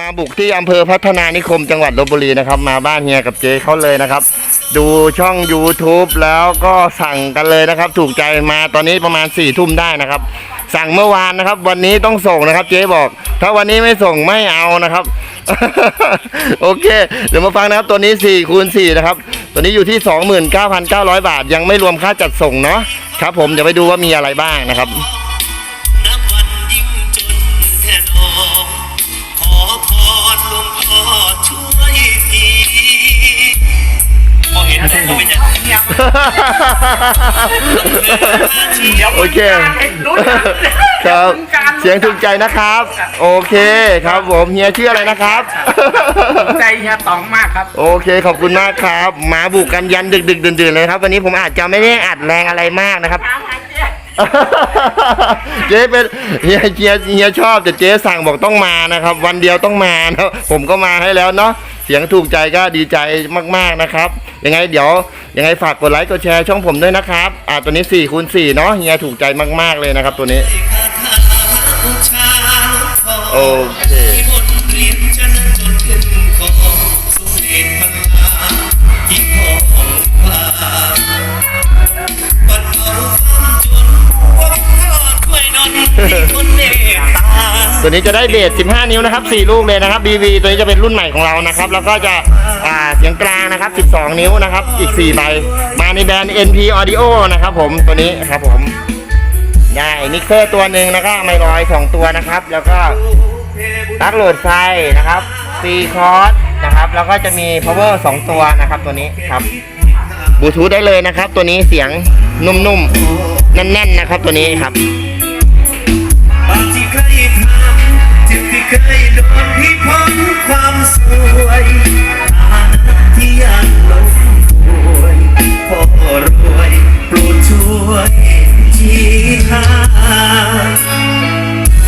มาบุกที่อำเภอพัฒนานิคมจังหวัดลบบุรีนะครับ มาบ้านเฮียกับเจ๊เขาเลยนะครับ ดูช่อง YouTube แล้วก็สั่งกันเลยนะครับ ถูกใจมาตอนนี้ประมาณ4ี่ทุ่มได้นะครับ สั่งเมื่อวานนะครับ วันนี้ต้องส่งนะครับ เจ๊บอก ถ้าวันนี้ไม่ส่งไม่เอานะครับ โอเค เดี๋ยวมาฟังนะครับตัวนี้4คูณ4นะครับ ตัวนี้อยู่ที่ 29,900 บาท ยังไม่รวมค่าจัดส่งเนาะครับ ผมเดี๋ยวไปดูว่ามีอะไรบ้างนะครับ พรหลวงพ่อช่วยทีพอเห็นแล้วก็ไม่จะโอเคครับเสียงถูกใจนะครับ โอเคครับผมเฮียชื่ออะไรนะครับใจเฮียตองมากครับ โอเคขอบคุณมากครับมาบุกกันยันดึกดึกดื่นดื่นๆเลยครับ วันนี้ผมอาจจะไม่ได้อัดแรงอะไรมากนะครับ เจ๊เป็นเฮียเฮียเฮียชอบแต่เจ๊สั่งบอกต้องมานะครับ วันเดียวต้องมานะผมก็มาให้แล้วเนาะเสียงถูกใจก็ดีใจมากๆนะครับ ยังไงเดี๋ยวยังไงฝากกดไลค์กดแชร์ช่องผมด้วยนะครับอ่าตัวนี้4คูณ4เนาะเฮียถูกใจมากๆเลยนะครับตัวนี้คาถาบูชาหลวงพ่อโอเค ตัวนี้จะได้เบส15 นิ้วนะครับ 4 ลูกเลยนะครับ BV ตัวนี้จะเป็นรุ่นใหม่ของเรานะครับ แล้วก็จะอ่าเสียงกลางนะครับ 12 นิ้วนะครับ อีก 4 ใบ มาในแบรนด์ NP Audio นะครับผม ตัวนี้ครับผม ได้มิกเซอร์ตัวหนึ่งแล้วก็ไมลอย 2 ตัวนะครับ แล้วก็ปลั๊กโหลดไฟนะครับ4คอร์สนะครับ แล้วก็จะมี power 2 ตัวนะครับ ตัวนี้ครับบลูทูธได้เลยนะครับ ตัวนี้เสียงนุ่มๆ แน่นๆ นะครับ ตัวนี้ครับ เคยโดนพี่พ้นความสวยฐานะที่ยังล้มป่วยพ่อรวยโปรดช่วยชี้า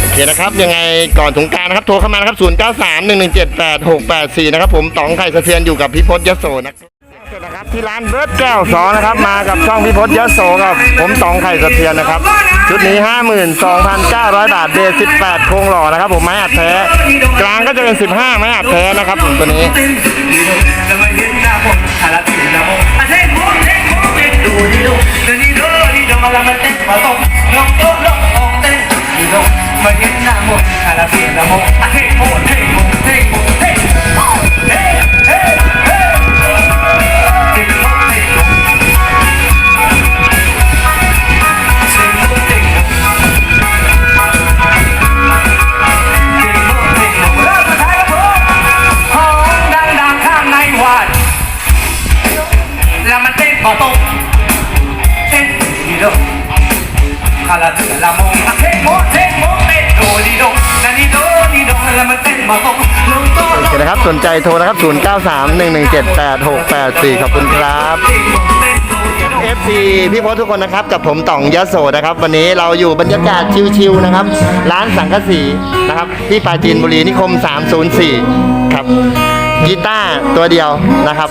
โอเคนะครับ ยังไงก่อนสงกรารนะครับ โทรเข้ามานะครับ 0 9 3 1 1 7 8 6 8 4 นะครับ ผมต๋องไข่สะเทือนอยู่กับพี่พศยโสนะครับ สร็จนะครับที่ร้านเบิร์ดแก้วสองนะครับมากับช่องพี่พศยโสกับผมตองไข่สะเทือนนะครับ ชุดนี้ 52,900 บาทเบส18โครงหล่อนะครับ ผมไม้อัดแท้ กลางก็จะเป็น 15 ไม้อัดแท้นะครับตัวนี้มาเห็นหน้าผมคาราเทนโมเทนโมเต้นดูดิดูเดี๋ยนละมงลองโต๊ะลองออกเต้นดิดูมเฮ้โมเทนโมเทนโมเทโม มันเต้นพอตรงเต้นดีโดคาราเถื่อละมงเต้นโมเต้นโมเต้นโดดีโดนาดีโดดีโดแล้วมันเต้นพอตรงลงโต๊ะโอเคนะครับสนใจโทรนะครับ 0 9 3 1 1 7 8 6 8 4 ขอบคุณครับเต้นโมเต้นโดดีโด FC พี่พศทุกคนนะครับกับผมต่องยโสนะครับ วันนี้เราอยู่บรรยากาศชิลๆนะครับ ร้านสังกะสีนะครับ ที่ปราจีนบุรีนิคม 304 ครับ กีตาร์ตัวเดียวนะครับ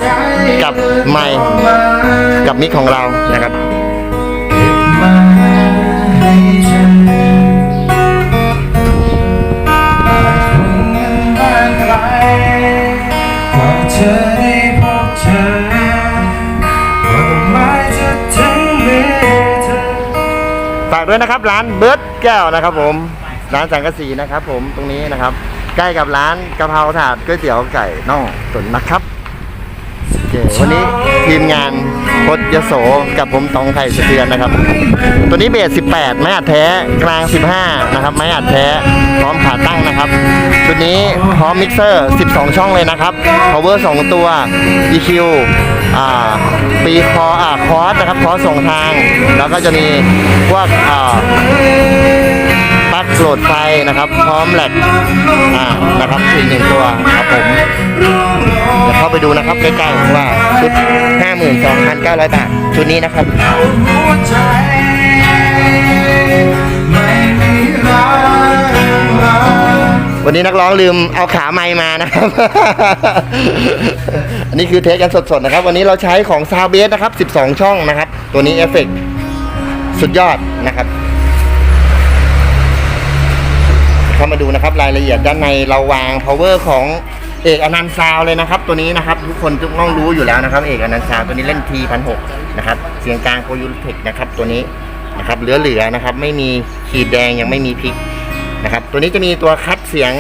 กับไมค์กับมิกของเรานะครับพอเธอได้พบเธอก็ต้องหมายจะถึงมือเธอฝากด้วยนะครับร้านเบิร์ดแก้วนะครับผมร้านสังกะสีนะครับผมตรงนี้นะครับ ใกล้กับร้านกะเพราถาดก๋วยเตี๋ยวไก่น่องตุ๋นนะครับโอเควันนี้ทีมงานพดยโสกับผมตองไข่สะเทือนนะครับ ตัวนี้เบส 18 ไม้อัดแท้กลาง 15 นะครับ ไม้อัดแท้พร้อมขาตั้งนะครับชุดนี้พร้อมมิกเซอร์ 12 ช่องเลยนะครับ power 2 ตัว EQ อ่าปีคออ่าคอสนะครับคอสสองทาง แล้วก็จะมีพวกอ่า ดไฟนะครับ พร้อมแหลกอ่านะครับอีกหนึ่งตัวครับผมเดี๋ยวเข้าไปดูนะครับใกล้ๆว่าชุด 52,900 บาท ชุดนี้นะครับหัวใจไม่มีรักเราวันนี้นักร้องลืมเอาขาไม้มานะครับ อันนี้คือเทสกันสดๆนะครับ วันนี้เราใช้ของซาวเบสนะครับ 12 ช่องนะครับ ตัวนี้เอฟเฟกต์สุดยอดนะครับ เข้ามาดูนะครับรายละเอียดด้านในเราวาง power ของเอกอนันต์ซาวเลยนะครับ ตัวนี้นะครับทุกคนทุกต้องรู้อยู่แล้วนะครับ เอกอนันต์ซาวตัวนี้เล่น T พันหนะครับเสียงกลางโคยูเทคนะครับตัวนี้นะครับเหลือๆนะครับไม่มีขีดแดงยังไม่มีพลิกนะครับตัวนี้จะมีตัวคัดเสียง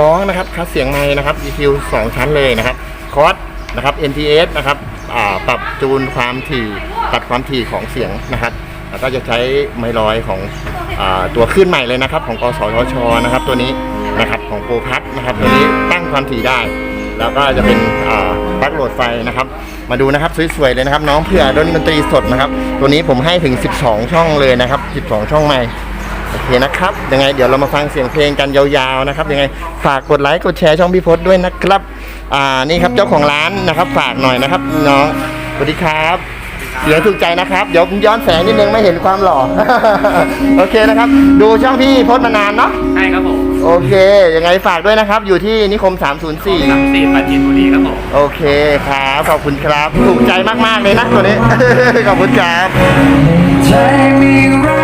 ร้องนะครับคัดเสียงไม้นะครับ EQ สองชั้นเลยนะครับคอร์สนะครับ NTS นะครับอ่าปรับจูนความถี่ตัดความถี่ของเสียงนะครับ แล้วก็จะใช้ไมลอยของอตัวขึ้นใหม่เลยนะครับ ของกสทชนะครับ ตัวนี้นะครับของโปรพัทนะครับ ตัวนี้ตั้งความถี่ได้ แล้วก็จะเป็นปลั๊กโหลดไฟนะครับ มาดูนะครับสวยๆเลยนะครับ น้องเผื่อดนตรีสดนะครับ ตัวนี้ผมให้ถึง 12 ช่องเลยนะครับ 12 ช่องใหม่โอเคนะครับยังไงเดี๋ยวเรามาฟังเสียงเพลงกันยาวๆนะครับยังไงฝากกดไลค์กดแชร์ช่องพี่พศด้วยนะครับ อ่านี่ครับเจ้าของร้านนะครับ ฝากหน่อยนะครับน้องสวัสดีครับ เสียงถูกใจนะครับ เดี๋ยวผมย้อนแสงนิดนึงไม่เห็นความหล่อ โอเคนะครับ ดูช่องพี่พศมานานเนาะ ใช่ครับผมโอเค ยังไงฝากด้วยนะครับ อยู่ที่นิคม304สามสี่ปราจีนบุรีครับผม โอเคครับ ขอบคุณครับ ถูกใจมาก ๆ เลยนะตัวนี้ ขอบคุณครับใจมีรั